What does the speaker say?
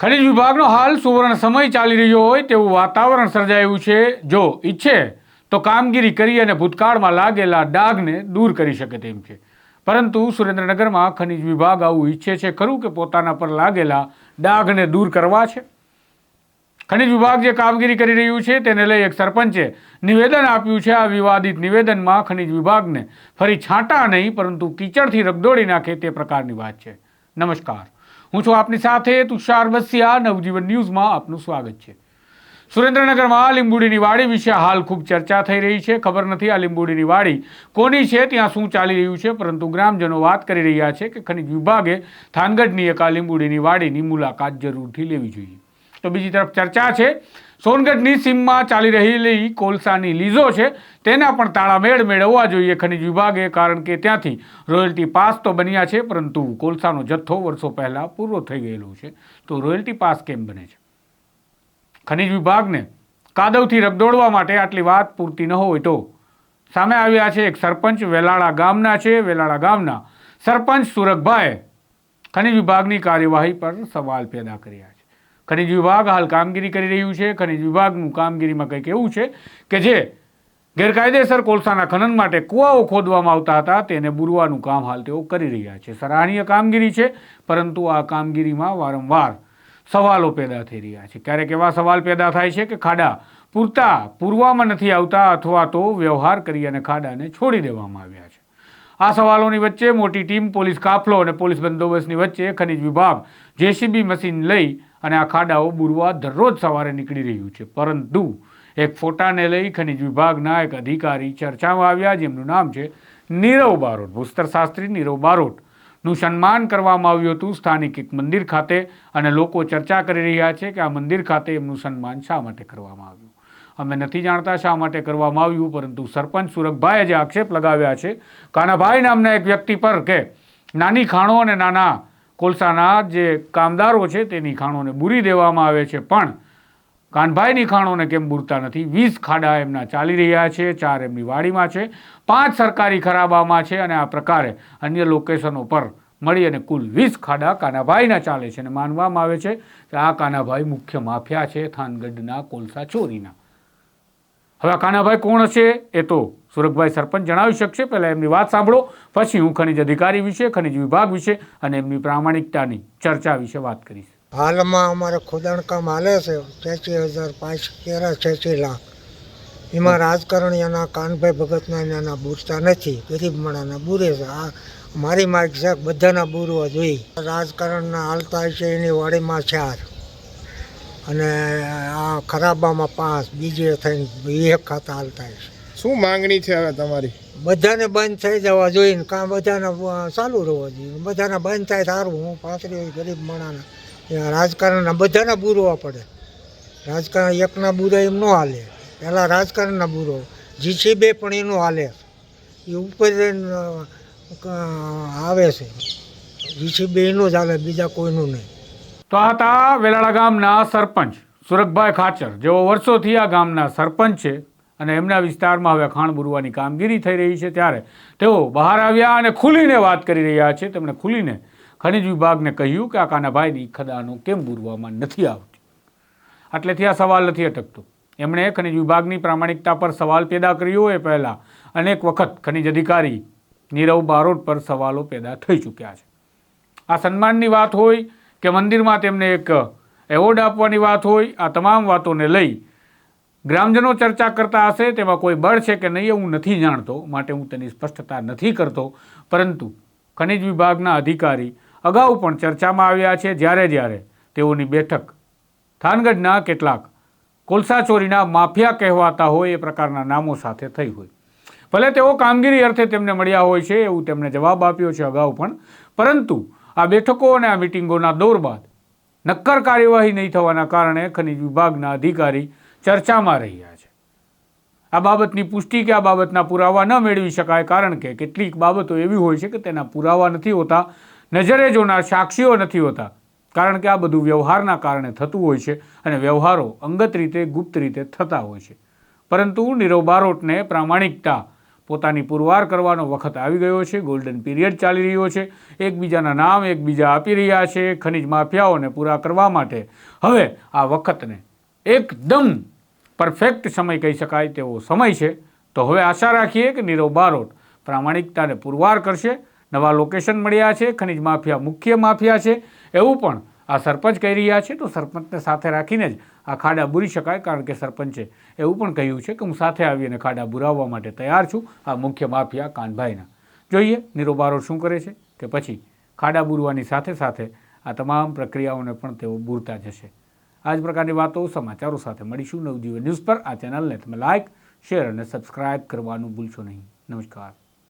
ખનિજ વિભાગનો હાલ સુવર્ણ સમય ચાલી રહ્યો હોય તેવું વાતાવરણ સર્જાયું છે. જો ઈચ્છે તો કામગીરી કરી અને ભૂતકાળમાં લાગેલા ડાઘને દૂર કરી શકે તેમ છે. પરંતુ સુરેન્દ્રનગરમાં ખનિજ વિભાગ આવું ઈચ્છે છે ખરું કે પોતાના પર લાગેલા ડાઘને દૂર કરવા છે? ખનિજ વિભાગ જે કામગીરી કરી રહ્યું છે તેને લઈ એક સરપંચે નિવેદન આપ્યું છે. આ વિવાદિત નિવેદનમાં ખનિજ વિભાગને ફરી છાંટા નહીં, પરંતુ કીચડથી રગદોડી નાખે તે પ્રકારની વાત છે. નમસ્કાર. હું છું આપની સાથે તુષાર બસિયા નવજીવન ન્યૂઝમાં આપનું સ્વાગત છે. સુરેન્દ્રનગરમાં લીંબુડીની વાડી વિશે હાલ ખૂબ ચર્ચા થઈ રહી છે. ખબર નથી આ લીંબુડીની વાડી કોની છે, ત્યાં શું ચાલી રહ્યું છે, પરંતુ ગ્રામજનો વાત કરી રહ્યા છે કે ખનિજ વિભાગે થાનગઢની એક આ લીંબુડીની વાડીની મુલાકાત જરૂરથી લેવી જોઈએ. તો બીજી તરફ ચર્ચા છે સોનગઢની સીમમાં ચાલી રહેલી કોલસાની લીઝો છે, તેના પણ તાળામેળ મેળવવા જોઈએ ખનિજ વિભાગે, કારણ કે ત્યાંથી રોયલ્ટી પાસ તો બન્યા છે, પરંતુ કોલસાનો જથ્થો વર્ષો પહેલાં પૂરો થઈ ગયેલો છે. તો રોયલ્ટી પાસ કેમ બને છે? ખનિજ વિભાગને કાદવથી રગદોડવા માટે આટલી વાત પૂરતી ન હોય તો સામે આવ્યા છે એક સરપંચ વેલાળા ગામના છે. વેલાળા ગામના સરપંચ સુરખભાઈ ખનિજ વિભાગની કાર્યવાહી પર સવાલ પેદા કર્યા છે. ખનિજ વિભાગ હાલ કામગીરી કરી રહ્યું છે. ખનિજ વિભાગનું કામગીરીમાં કંઈક એવું છે કે જે ગેરકાયદેસર કોલસાના ખનન માટે કૂવાઓ ખોદવામાં આવતા હતા, તેને બુરવાનું કામ હાલ તેઓ કરી રહ્યા છે. સરાહનીય કામગીરી છે, પરંતુ આ કામગીરીમાં વારંવાર સવાલો પેદા થઈ રહ્યા છે. ક્યારેક એવા સવાલ પેદા થાય છે કે ખાડા પૂરતા પૂરવામાં નથી આવતા અથવા તો વ્યવહાર કરી અને ખાડાને છોડી દેવામાં આવ્યા છે. આ સવાલોની વચ્ચે મોટી ટીમ, પોલીસ કાફલો અને પોલીસ બંદોબસ્તની વચ્ચે ખનિજ વિભાગ, જેસીબી મશીન લઈ અને આ ખાડાઓ બુરવા દરરોજ સવારે નીકળી રહ્યું છે. પરંતુ એક ફોટાને લઈ ખનિજ વિભાગના એક અધિકારી ચર્ચામાં આવ્યા, જેમનું નામ છે નીરવ બારોટ. ભૂસ્તર શાસ્ત્રી નીરવ બારોટનું સન્માન કરવામાં આવ્યું હતું સ્થાનિક એક મંદિર ખાતે અને લોકો ચર્ચા કરી રહ્યા છે કે આ મંદિર ખાતે એમનું સન્માન શા માટે કરવામાં આવ્યું? અમે નથી જાણતા શા માટે કરવામાં આવ્યું, પરંતુ સરપંચ સુરગભાઈએ જે આક્ષેપ લગાવ્યા છે, કાનાભાઈ નામના એક વ્યક્તિ પર કે નાની ખાણો અને નાના કોલસાના જે કામદારો છે તેની ખાણોને બૂરી દેવામાં આવે છે. પણ કાનભાઈની ખાણોને કેમ બૂરતા નથી? વીસ ખાડા એમના ચાલી રહ્યા છે, ચાર એમની વાડીમાં છે, પાંચ સરકારી ખરાબામાં છે અને આ પ્રકારે અન્ય લોકેશનો પર મળી અને કુલ વીસ ખાડા કાનાભાઈના ચાલે છે અને માનવામાં આવે છે કે આ કાનાભાઈ મુખ્ય માફિયા છે, થાનગઢના કોલસા ચોરીના. હવે આ કાનાભાઈ કોણ હશે એ તો સુરખભાઈ સરપંચ જણાવી શકશે. પહેલાં એમની વાત સાંભળો પછી હું ખનિજ અધિકારી વિશે ખનિજ વિભાગ વિશે અને એમની પ્રામાણિકતાની ચર્ચા વિશે વાત કરીશ. હાલમાં અમારે ખોદાણ કામ હાલે છે છ્યાસી હજાર પાંચ તેરા છ્યાસી લાખ. એમાં રાજકારણીઓના કાનભાઈ ભગતના એના બૂરતા નથી ગરીબ મણાના બુરે છે. આ મારી માગ છે બધાના બૂરવા જોઈએ. રાજકારણના હાલતા છે એની વાડીમાં ચાર. અને આ ખરાબામાં પાંચ બીજે થઈને એક ખાતા હાલતા છે શું માંગણી છે હવે તમારી? બધાને બંધ થઈ જવા જોઈએ ને કાં બધાને ચાલુ રહેવા જોઈએ. બધાને બંધ થાય સારું હું હોય ગરીબ માણાના રાજકારણના બધાના બૂરવા પડે. રાજકારણ એકના બુરા એમ ન હાલે. પહેલાં રાજકારણના બુરો. જીસીબી પણ એનું હાલે. એ ઉપર આવે છે. જીસીબી એનું જ હાલે બીજા કોઈનું નહીં. તો આ હતા વેલાળા ગામના સરપંચ સુરગભાઈ ખાચર. જેઓ વર્ષોથી આ ગામના સરપંચ છે અને એમના વિસ્તારમાં હવે ખાણ બુરવાની કામગીરી થઈ રહી છે ત્યારે તેઓ બહાર આવ્યા અને ખુલીને વાત કરી રહ્યા છે. તેમણે ખુલીને ખનિજ વિભાગને કહ્યું કે આ કાનાભાઈની ખદાનો કેમ બુરવામાં નથી આવતી? આટલેથી આ સવાલ નથી અટકતો. એમણે ખનિજ વિભાગની પ્રામાણિકતા પર સવાલ પેદા કર્યો એ પહેલાં અનેક વખત ખનિજ અધિકારી નીરવ બારોટ પર સવાલો પેદા થઈ ચૂક્યા છે. આ સન્માનની વાત હોય કે મંદિરમાં તેમને એક એવોર્ડ આપવાની વાત હોય, આ તમામ વાતોને લઈ ગ્રામજનો ચર્ચા કરતા હશે, તેમાં કોઈ બળ છે કે નહીં હું નથી જાણતો, માટે હું તેની સ્પષ્ટતા નથી કરતો. પરંતુ ખનિજ વિભાગના અધિકારી અગાઉ પણ ચર્ચામાં આવ્યા છે, જ્યારે જ્યારે તેઓની બેઠક થાનગઢના કેટલાક કોલસા ચોરીના માફિયા કહેવાતા હોય એ પ્રકારના નામો સાથે થઈ હોય. ભલે તેઓ કામગીરી અર્થે તેમને મળ્યા હોય છે, એવું તેમણે જવાબ આપ્યો છે અગાઉ પણ. પરંતુ આ બેઠકો અને આ મિટિંગોના દોર બાદ નક્કર કાર્યવાહી નહીં થવાના કારણે ખનિજ વિભાગના અધિકારી ચર્ચામાં રહ્યા છે. આ બાબતની પુષ્ટિ કે આ બાબતના પુરાવા ન મેળવી શકાય કારણ કે કેટલીક બાબતો એવી હોય છે કે તેના પુરાવા નથી હોતા, નજરે જોનાર સાક્ષીઓ નથી હોતા, કારણ કે આ બધું વ્યવહારના કારણે થતું હોય છે અને વ્યવહારો અંગત રીતે ગુપ્ત રીતે થતા હોય છે. પરંતુ નીરવ બારોટને પ્રામાણિકતા પોતાની પુરવાર કરવાનો વખત આવી ગયો છે ગોલ્ડન પીરિયડ ચાલી રહ્યો છે, એકબીજાના નામ એકબીજા આપી રહ્યા છે, ખનિજ માફિયાઓને પૂરા કરવા માટે. હવે આ વખતને એકદમ પરફેક્ટ સમય કહી શકાય તેવો સમય છે. તો હવે આશા રાખીએ કે નીરવ બારોટ પ્રામાણિકતાને પુરવાર કરશે, નવા લોકેશન મળ્યા છે, ખનિજ માફિયા મુખ્ય માફિયા છે, એવું પણ આ સરપંચ કહી રહ્યા છે. તો સરપંચને સાથે રાખીને જ આ ખાડા બૂરી શકાય કારણ કે સરપંચે એવું પણ કહ્યું છે કે હું સાથે આવીને ખાડા બુરાવવા માટે તૈયાર છું, આ મુખ્ય માફિયા કાનભાઈના. જોઈએ નિરોબારો શું કરે છે કે પછી ખાડા બુરવાની સાથે સાથે આ તમામ પ્રક્રિયાઓને પણ તેઓ બૂરતા જશે. આ જ પ્રકારની વાતો સમાચારો સાથે મળીશું નવજીવન ન્યૂઝ પર. આ ચેનલને તમે લાઇક શેર અને સબસ્ક્રાઇબ કરવાનું ભૂલશો નહીં. નમસ્કાર.